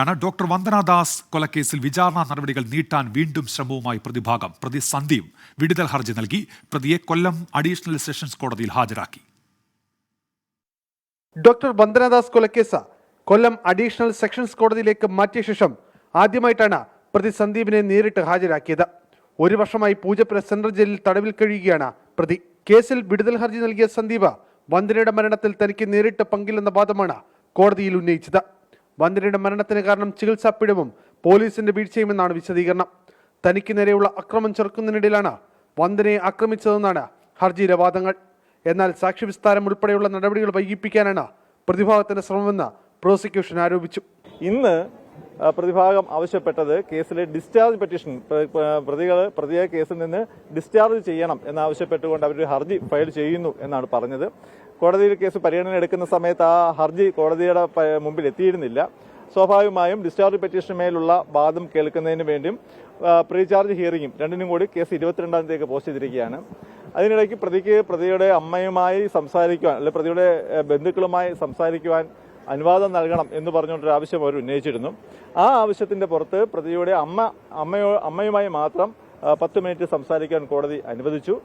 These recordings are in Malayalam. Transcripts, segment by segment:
ആണ് ഡോക്ടർ വന്ദനാദാസ് കൊലക്കേസിൽ വിചാരണ നടപടികൾ നീട്ടാൻ വീണ്ടും ശ്രമവുമായി പ്രതിഭാഗം. പ്രതി സന്ദീപ് വിടുതൽ ഹർജി നൽകി. പ്രതിയെ കൊല്ലം അഡീഷണൽ സെഷൻസ് കോടതിയിൽ ഹാജരാക്കി. ഡോക്ടർ വന്ദനാദാസ് കൊലക്കേസ് കൊല്ലം അഡീഷണൽ സെഷൻസ് കോടതിയിലേക്ക് മാറ്റിയ ശേഷം ആദ്യമായിട്ടാണ് പ്രതി സന്ദീപിനെ നേരിട്ട് ഹാജരാക്കിയത്. ഒരു വർഷമായി പൂജപ്പുര സെൻട്രൽ ജയിലിൽ തടവിൽ കഴിയുകയാണ് പ്രതി. കേസിൽ വിടുതൽ ഹർജി നൽകിയ സന്ദീപ് വന്ദനയുടെ മരണത്തിൽ തനിക്ക് നേരിട്ട് പങ്കില്ലെന്ന വാദമാണ് കോടതിയിൽ ഉന്നയിച്ചത്. വന്ദനയുടെ മരണത്തിന് കാരണം ചികിത്സാ പിഴവും പോലീസിന്റെ വീഴ്ചയുമെന്നാണ് വിശദീകരണം. തനിക്ക് നേരെയുള്ള അക്രമം ചെറുക്കുന്നതിനിടയിലാണ് വന്ദനയെ ആക്രമിച്ചതെന്നാണ് ഹർജിയിലെ വാദങ്ങൾ. എന്നാൽ സാക്ഷി വിസ്താരം ഉൾപ്പെടെയുള്ള നടപടികൾ വൈകിപ്പിക്കാനാണ് പ്രതിഭാഗത്തിന്റെ ശ്രമമെന്ന് പ്രോസിക്യൂഷൻ ആരോപിച്ചു. ഇന്ന് പ്രതിഭാഗം ആവശ്യപ്പെട്ടത് കേസിലെ ഡിസ്ചാർജ് പെറ്റീഷൻ പ്രതികൾ പ്രതിയെ കേസിൽ നിന്ന് ഡിസ്ചാർജ് ചെയ്യണം എന്നാവശ്യപ്പെട്ടുകൊണ്ട് അവർ ഹർജി ഫയൽ ചെയ്യുന്നു എന്നാണ് പറഞ്ഞത്. കോടതിയിൽ കേസ് പരിഗണന എടുക്കുന്ന സമയത്ത് ആ ഹർജി കോടതിയുടെ മുമ്പിൽ എത്തിയിരുന്നില്ല. സ്വാഭാവികമായും ഡിസ്ചാർജ് പെറ്റീഷനുമേലുള്ള വാദം കേൾക്കുന്നതിന് വേണ്ടിയും പ്രീചാർജ് ഹിയറിംഗും രണ്ടിനും കൂടി കേസ് ഇരുപത്തിരണ്ടാം തീയതിക്ക് പോസ്റ്റ് ചെയ്തിരിക്കുകയാണ്. അതിനിടയ്ക്ക് പ്രതിക്ക് പ്രതിയുടെ അമ്മയുമായി സംസാരിക്കുവാൻ അല്ലെങ്കിൽ പ്രതിയുടെ ബന്ധുക്കളുമായി സംസാരിക്കുവാൻ അനുവാദം നൽകണം എന്ന് പറഞ്ഞുകൊണ്ടൊരു ആവശ്യം അവർ ഉന്നയിച്ചിരുന്നു. ആ ആവശ്യത്തിന്റെ പുറത്ത് പ്രതിയുടെ അമ്മ അമ്മയോ അമ്മയുമായി മാത്രം പത്ത് മിനിറ്റ് സംസാരിക്കാൻ കോടതി അനുവദിച്ചു.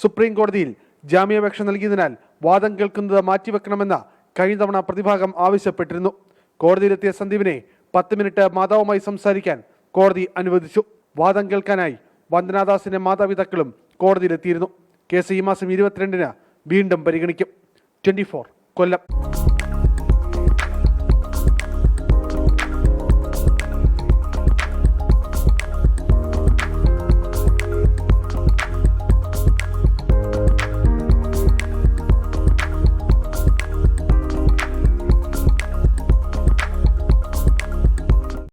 സുപ്രീം കോടതിയിൽ ജാമ്യാപേക്ഷ നൽകിയതിനാൽ വാദം കേൾക്കുന്നത് മാറ്റിവെക്കണമെന്ന് കഴിഞ്ഞ തവണ പ്രതിഭാഗം ആവശ്യപ്പെട്ടിരുന്നു. കോടതിയിലെത്തിയ സന്ദീപിനെ പത്ത് മിനിറ്റ് മാതാവുമായി സംസാരിക്കാൻ കോടതി അനുവദിച്ചു. വാദം കേൾക്കാനായി വന്ദനാദാസിന്റെ മാതാപിതാക്കളും കോടതിയിലെത്തിയിരുന്നു. കേസ് ഈ മാസം ഇരുപത്തിരണ്ടിന് വീണ്ടും പരിഗണിക്കും. ട്വന്റി കൊല്ലം.